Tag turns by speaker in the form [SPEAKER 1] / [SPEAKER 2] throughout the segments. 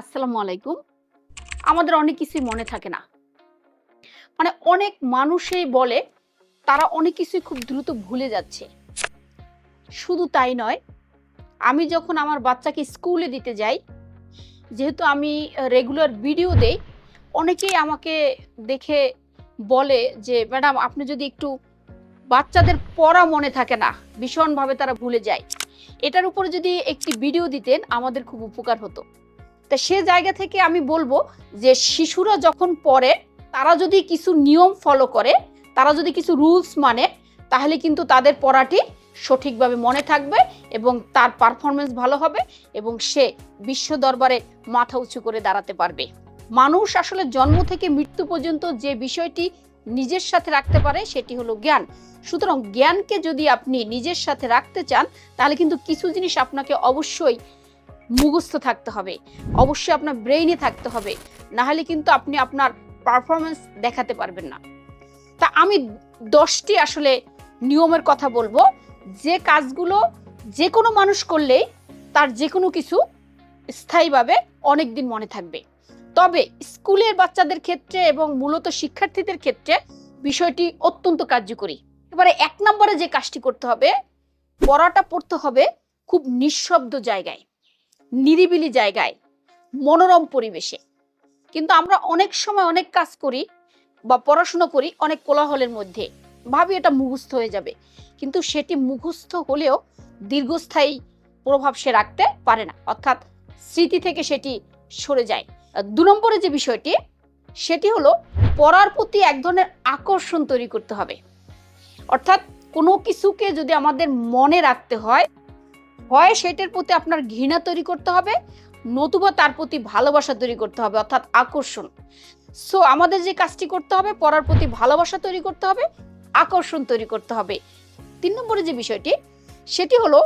[SPEAKER 1] আসসালামু আলাইকুম। আমাদের অনেক কিছুই মনে থাকে না। মানে অনেক মানুষই বলে, তারা অনেক কিছুই খুব দ্রুত ভুলে যাচ্ছে। শুধু তাই নয়, আমি যখন আমার বাচ্চাকে স্কুলে দিতে যাই, যেহেতু আমি রেগুলার ভিডিও দেই, অনেকেই আমাকে দেখে বলে যে, ম্যাডাম, আপনি যদি একটু বাচ্চাদের পড়া মনে থাকে না, ভীষণভাবে তারা ভুলে যায়। এটার উপরে যদি একটি ভিডিও দিতেন, আমাদের খুব উপকার হতো। তা সে জায়গা থেকে আমি বলব যে শিশুরা যখন পড়ে, তারা যদি কিছু নিয়ম ফলো করে, তারা যদি কিছু রুলস মানে তাহলে কিন্তু তাদের পড়াটি সঠিকভাবে মনে থাকবে এবং তার পারফরমেন্স ভালো হবে এবং সে বিশ্ব দরবারে মাথা উঁচু করে দাঁড়াতে পারবে। মানুষ আসলে জন্ম থেকে মৃত্যু পর্যন্ত যে বিষয়টি নিজের সাথে রাখতে পারে, সেটি হলো জ্ঞান। সুতরাং জ্ঞানকে যদি আপনি নিজের সাথে রাখতে চান, তাহলে কিন্তু কিছু জিনিস আপনাকে অবশ্যই মুখস্থ থাকতে হবে। অবশ্যই আপনার ব্রেইনে থাকতে হবে। না হলে কিন্তু আপনি আপনার পারফরমেন্স দেখাতে পারবেন না। তা আমি দশটি আসলে নিয়মের কথা বলব। যে কাজগুলো যে কোনো মানুষ করলেই তার যে কোনো কিছু স্থায়ীভাবে অনেক দিন মনে থাকবে। তবে স্কুলের বাচ্চাদের ক্ষেত্রে এবং মূলত শিক্ষার্থীদের ক্ষেত্রে বিষয়টি অত্যন্ত কার্যকরী। এবারে এক নম্বরে যে কাজটি করতে হবে, পড়াটা পড়তে হবে খুব নিঃশব্দ জায়গায়। নিরিবিলি জায়গায়, মনোরম পরিবেশে। কিন্তু আমরা অনেক সময় অনেক কাজ করি বা পড়াশুনো করি অনেক কোলাহলের মধ্যে। ভাবি এটা মুখস্থ হয়ে যাবে। কিন্তু সেটি মুখস্থ হলেও দীর্ঘস্থায়ী প্রভাব সে রাখতে পারে না। অর্থাৎ স্মৃতি থেকে সেটি সরে যায়। দু নম্বরে যে বিষয়টি, সেটি হলো পড়ার প্রতি এক ধরনের আকর্ষণ তৈরি করতে হবে। অর্থাৎ কোনো কিছুকে যদি আমাদের মনে রাখতে হয় হয় সেটার প্রতি আপনার ঘৃণা তৈরি করতে হবে, নতুবা তার প্রতি ভালোবাসা তৈরি করতে হবে, অর্থাৎ আকর্ষণ। সো আমাদের যে কাজটি করতে হবে, পড়ার প্রতি ভালোবাসা তৈরি করতে হবে, আকর্ষণ তৈরি করতে হবে। তিন নম্বরে যে বিষয়টি, সেটি হলো,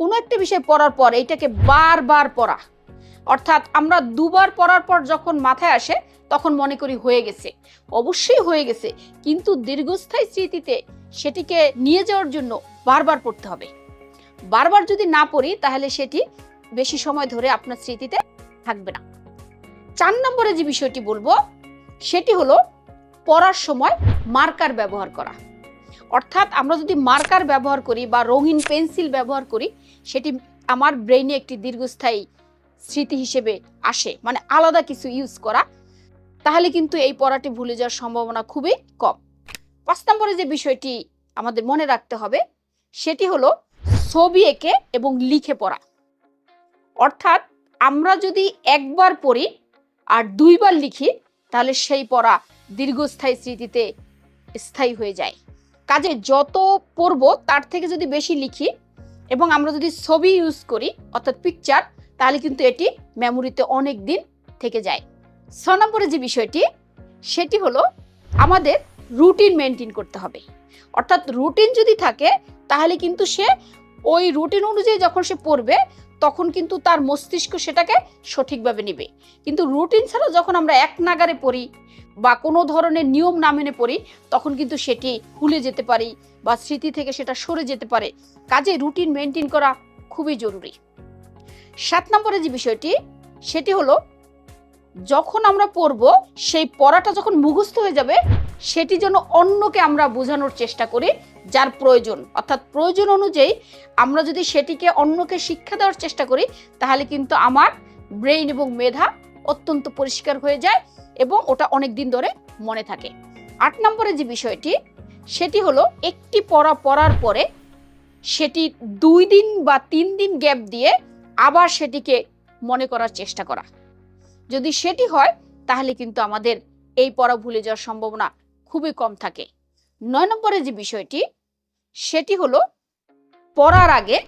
[SPEAKER 1] কোনো একটা বিষয় পড়ার পর এইটাকে বারবার পড়া। অর্থাৎ আমরা দুবার পড়ার পর যখন মাথায় আসে, তখন মনে করি হয়ে গেছে। অবশ্যই হয়ে গেছে, কিন্তু দীর্ঘস্থায়ী স্মৃতিতে সেটিকে নিয়ে যাওয়ার জন্য বারবার পড়তে হবে। বারবার যদি না পড়ি, তাহলে সেটি বেশি সময় ধরে আপনার স্মৃতিতে থাকবে না। চার নম্বরে যে বিষয়টি বলব, সেটি হলো পড়ার সময় মার্কার ব্যবহার করা। অর্থাৎ আমরা যদি মার্কার ব্যবহার করি বা রঙিন পেন্সিল ব্যবহার করি, সেটি আমার ব্রেইনে একটি দীর্ঘস্থায়ী স্মৃতি হিসেবে আসে মানে আলাদা কিছু ইউজ করা। তাহলে কিন্তু এই পড়াটি ভুলে যাওয়ার সম্ভাবনা খুবই কম। পাঁচ নম্বরে যে বিষয়টি আমাদের মনে রাখতে হবে, সেটি হলো ছবি এঁকে এবং লিখে পড়া। অর্থাৎ আমরা যদি একবার পড়ি আর দুইবার লিখি, তাহলে সেই পড়া দীর্ঘস্থায়ী স্মৃতিতে স্থায়ী হয়ে যায়। কাজে যত পড়ব, তার থেকে যদি বেশি লিখি এবং আমরা যদি ছবি ইউজ করি, অর্থাৎ পিকচার তাহলে কিন্তু এটি মেমোরিতে অনেক দিন থেকে যায়। ছ নম্বরে যে বিষয়টি, সেটি হলো আমাদের রুটিন মেনটেন করতে হবে। অর্থাৎ রুটিন যদি থাকে, তাহলে কিন্তু সে ওই রুটিন অনুযায়ী যখন সে পড়বে, তখন কিন্তু তার মস্তিষ্ক সেটাকে সঠিকভাবে নেবে। কিন্তু রুটিন ছাড়া যখন আমরা এক নাগারে পড়ি বা কোনো ধরনের নিয়ম না মেনে পড়ি, তখন কিন্তু সেটি ভুলে যেতে পারি বা স্মৃতি থেকে সেটা সরে যেতে পারে। কাজে রুটিন মেনটেন করা খুবই জরুরি। সাত নম্বরে যে বিষয়টি, সেটি হলো, যখন আমরা পড়ব, সেই পড়াটা যখন মুখস্থ হয়ে যাবে সেটি যেন অন্যকে আমরা বোঝানোর চেষ্টা করি যার প্রয়োজন। অর্থাৎ প্রয়োজন অনুযায়ী আমরা যদি সেটিকে অন্যকে শিক্ষা দেওয়ার চেষ্টা করি, তাহলে কিন্তু আমার ব্রেইন এবং মেধা অত্যন্ত পরিষ্কার হয়ে যায় এবং ওটা অনেক দিন ধরে মনে থাকে। আট নম্বরে যে বিষয়টি, সেটি হলো একটি পড়া পড়ার পরে সেটি দুই দিন বা তিন দিন গ্যাপ দিয়ে আবার সেটিকে মনে করার চেষ্টা করা। যদি সেটি হয়, তাহলে কিন্তু আমাদের এই পড়া ভুলে যাওয়ার সম্ভাবনা খুবই কম থাকে। নয় নম্বরে যে বিষয়টি, সেটি হলো পড়ার আগে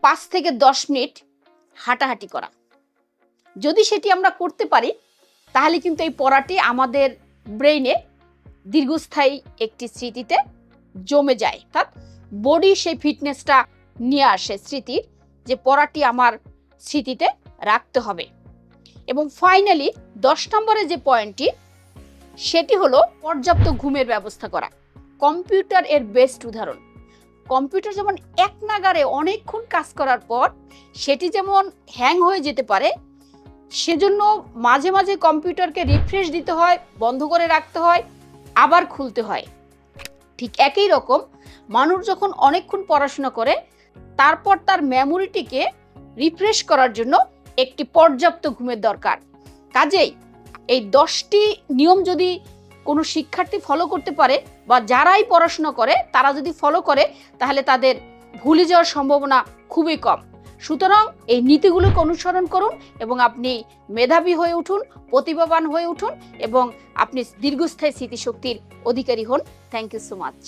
[SPEAKER 1] পাঁচ থেকে দশ মিনিট হাঁটাহাঁটি করা। যদি সেটি আমরা করতে পারি, তাহলে কিন্তু এই পড়াটি আমাদের ব্রেইনে দীর্ঘস্থায়ী একটি স্মৃতিতে জমে যায়। অর্থাৎ বডি সেই ফিটনেসটা নিয়ে আসে স্মৃতির যে পড়াটি আমার স্মৃতিতে রাখতে হবে। এবং ফাইনালি দশ নম্বরে যে পয়েন্টটি সেটি হলো পর্যাপ্ত ঘুমের ব্যবস্থা করা। কম্পিউটার এর বেস্ট উদাহরণ। কম্পিউটার যেমন এক নাগারে অনেকক্ষণ কাজ করার পর সেটি যেমন হ্যাং হয়ে যেতে পারে, সেজন্য মাঝে মাঝে কম্পিউটারকে রিফ্রেশ দিতে হয়, বন্ধ করে রাখতে হয়, আবার খুলতে হয়। ঠিক একই রকম মানুষ যখন অনেকক্ষণ পড়াশোনা করে, তারপর তার মেমোরিটিকে রিফ্রেশ করার জন্য একটি পর্যাপ্ত ঘুমের দরকার। কাজেই এই দশটি নিয়ম যদি কোনো শিক্ষার্থী ফলো করতে পারে বা যারাই পড়াশোনা করে, তারা যদি ফলো করে, তাহলে তাদের ভুলে যাওয়ার সম্ভাবনা খুবই কম। সুতরাং এই নীতিগুলোকে অনুসরণ করুন এবং আপনি মেধাবী হয়ে উঠুন, প্রতিভাবান হয়ে উঠুন এবং আপনি দীর্ঘস্থায়ী স্মৃতিশক্তির অধিকারী হন। Thank you so much